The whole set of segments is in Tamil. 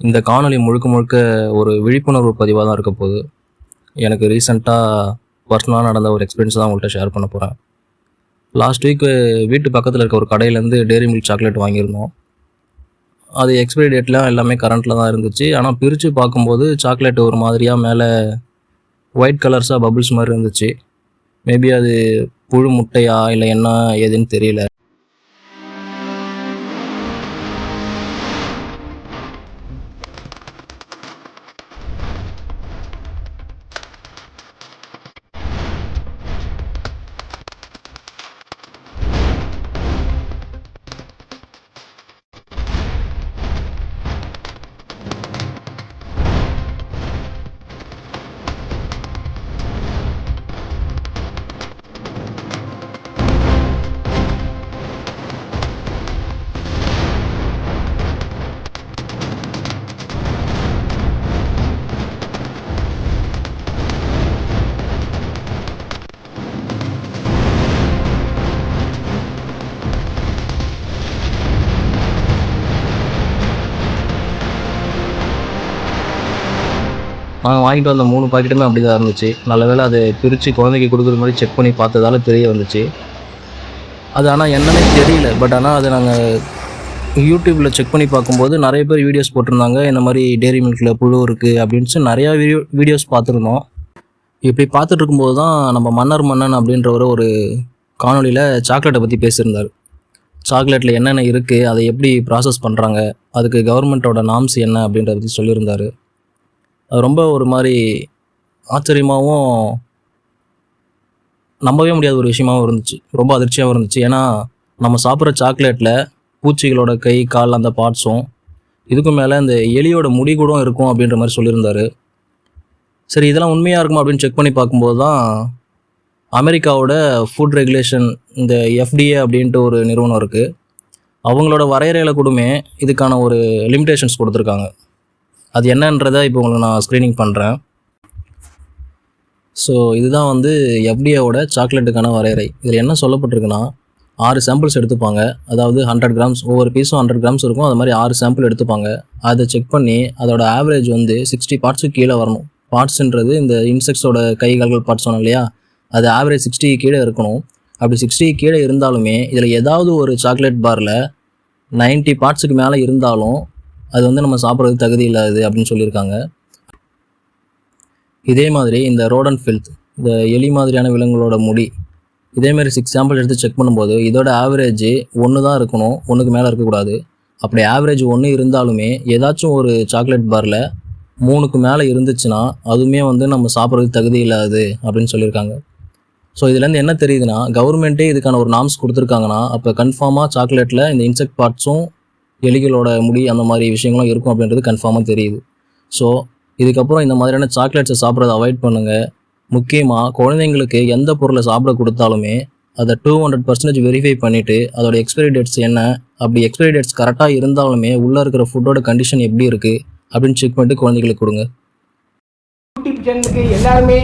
இந்த காணொலி முழுக்க முழுக்க ஒரு விழிப்புணர்வு பதிவாக தான் இருக்க போகுது. எனக்கு ரீசெண்டாக பர்சனலாக நடந்த ஒரு எக்ஸ்பீரியன்ஸ் தான் உங்கள்கிட்ட ஷேர் பண்ண போகிறேன் லாஸ்ட் வீக் வீட்டு பக்கத்தில் இருக்க ஒரு கடையிலேருந்து டேரி மில்க் சாக்லேட் வாங்கியிருந்தோம். அது எக்ஸ்பைரி டேட்லாம் எல்லாமே கரண்ட்டில் தான் இருந்துச்சு. ஆனால் பிரித்து பார்க்கும்போது சாக்லேட் ஒரு மாதிரியாக மேலே ஒயிட் கலர்ஸாக பபிள்ஸ் மாதிரி இருந்துச்சு. மேபி அது புழு முட்டையா இல்லை என்ன ஏதுன்னு தெரியல. நான் வாங்கிட்டு வந்த மூணு பாக்கெட்டுமே அப்படி தான் இருந்துச்சு. நல்ல வேளை அதை பிரித்து குழந்தைக்கு கொடுக்குற மாதிரி செக் பண்ணி பார்த்ததால தெரிய வந்துச்சு. அது ஆனால் என்னன்னே தெரியல. பட் ஆனால் அதை நாங்கள் யூடியூப்பில் செக் பண்ணி பார்க்கும்போது நிறைய பேர் வீடியோஸ் போட்டிருந்தாங்க. இந்த மாதிரி டேரி மில்கில் புழு இருக்குது அப்படின்ட்டு நிறையா வீடியோ வீடியோஸ் பார்த்துருந்தோம். இப்படி பார்த்துட்டு இருக்கும்போது தான் நம்ம மன்னர் மன்னன் அப்படின்றவர் ஒரு காணொளியில் சாக்லேட்டை பற்றி பேசியிருந்தார். சாக்லேட்டில் என்னென்ன இருக்குது அதை எப்படி ப்ராசஸ் பண்ணுறாங்க அதுக்கு கவர்மெண்ட்டோட நாம்ஸ் என்ன அப்படின்றத பற்றி சொல்லியிருந்தார். ரொம்ப ஒரு மாதிரி ஆச்சரியமாகவும் நம்பவே முடியாத ஒரு விஷயமாவும் இருந்துச்சு. ரொம்ப அதிர்ச்சியாகவும் இருந்துச்சு. ஏன்னா நம்ம சாப்பிட்ற சாக்லேட்டில் பூச்சிகளோட கை கால் அந்த பார்ட்ஸும் இதுக்கு மேலே இந்த எலியோட முடி கூட இருக்கும் அப்படின்ற மாதிரி சொல்லியிருந்தாரு. சரி இதெல்லாம் உண்மையாக இருக்குமா அப்படின்னு செக் பண்ணி பார்க்கும்போது தான் அமெரிக்காவோட ஃபுட் ரெகுலேஷன் இந்த எஃப்டிஏ அப்படின்ட்டு ஒரு நிறுவனம் இருக்குது அவங்களோட வரையறையில் கூடமே இதுக்கான ஒரு லிமிடேஷன்ஸ் கொடுத்துருக்காங்க. அது என்னன்றதை இப்போ உங்களுக்கு நான் ஸ்க்ரீனிங் பண்ணுறேன் ஸோ இதுதான் வந்து எஃப்டிஏவோட சாக்லேட்டுக்கான வரையறை. இதில் என்ன சொல்லப்பட்டிருக்குன்னா ஆறு சாம்பிள்ஸ் எடுத்துப்பாங்க. அதாவது ஹண்ட்ரட் கிராம்ஸ் ஒவ்வொரு பீஸும் ஹண்ட்ரட் கிராம்ஸ் இருக்கும். அது மாதிரி ஆறு சாம்பிள் எடுத்துப்பாங்க. அதை செக் பண்ணி அதோட ஆவரேஜ் வந்து சிக்ஸ்டி பார்ட்ஸுக்கு கீழே வரணும். பார்ட்ஸுன்றது இந்த இன்செக்ட்ஸோட கை கால்கள் பார்ட்ஸ் சொன்னோம் இல்லையா? அது ஆவரேஜ் சிக்ஸ்டி கீழே இருக்கணும். அப்படி சிக்ஸ்டி கீழே இருந்தாலுமே இதில் ஏதாவது ஒரு சாக்லேட் பாரில் 90 பார்ட்ஸுக்கு மேலே இருந்தாலும் அது வந்து நம்ம சாப்பிட்றதுக்கு தகுதி இல்லாதது அப்படின்னு சொல்லியிருக்காங்க. இதே மாதிரி இந்த ரோடன் ஃபில்த் இந்த எலி மாதிரியான விலங்குகளோட முடி இதே மாதிரி சிக்ஸ் சாம்பிள் எடுத்து செக் பண்ணும்போது இதோட ஆவரேஜ் ஒன்று தான் இருக்கணும் ஒன்றுக்கு மேலே இருக்கக்கூடாது அப்படி ஆவரேஜ் ஒன்று இருந்தாலுமே ஏதாச்சும் ஒரு சாக்லேட் பாரில் மூணுக்கு மேலே இருந்துச்சுன்னா அதுவுமே வந்து நம்ம சாப்பிட்றதுக்கு தகுதி இல்லாது அப்படின்னு சொல்லியிருக்காங்க. ஸோ இதுலேருந்து என்ன தெரியுதுன்னா கவர்மெண்ட்டே இதுக்கான ஒரு நாம்ஸ் கொடுத்துருக்காங்கன்னா அப்போ கன்ஃபார்மாக சாக்லேட்டில் இந்த இன்செக்ட் பார்ட்ஸும் எலிகளோட முடி அந்த மாதிரி விஷயங்களும் இருக்கும் அப்படின்றது கன்ஃபார்மாக தெரியுது. ஸோ இதுக்கப்புறம் இந்த மாதிரியான சாக்லேட்ஸை சாப்பிட்றத அவாய்ட் பண்ணுங்கள் முக்கியமாக குழந்தைங்களுக்கு எந்த பொருளை சாப்பிட கொடுத்தாலுமே அதை டூ ஹண்ட்ரட் பர்சன்டேஜ் வெரிஃபை பண்ணிவிட்டு அதோட எக்ஸ்பைரி டேட்ஸ் என்ன அப்படி எக்ஸ்பைரி டேட்ஸ் கரெக்டாக இருந்தாலுமே உள்ளே இருக்கிற ஃபுட்டோட கண்டிஷன் எப்படி இருக்குது அப்படின்னு செக் பண்ணிட்டு குழந்தைங்களுக்கு கொடுங்க. யூடியூப் சேனலுக்கு எல்லாருமே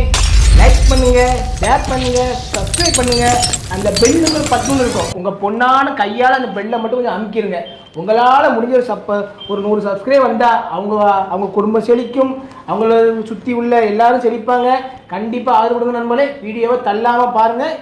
லைக் பண்ணுங்க ஷேர் பண்ணுங்க சப்ஸ்கிரைப் பண்ணுங்க. அந்த பெல் நம்பர் பத்துன்னு இருக்கும். உங்க பொண்ணான கையால் அந்த பெல்லை மட்டும் கொஞ்சம் அமுக்கிடுங்க உங்களால் முடிஞ்ச ஒரு சப்ப ஒரு நூறு சப்ஸ்கிரைப் வந்தால் அவங்க அவங்க குடும்பம் செழிக்கும். அவங்கள சுற்றி உள்ள எல்லாரும் செழிப்பாங்க. கண்டிப்பாக ஆதரவு கொடுங்க நண்பர்களே. வீடியோவை தள்ளாமல் பாருங்கள்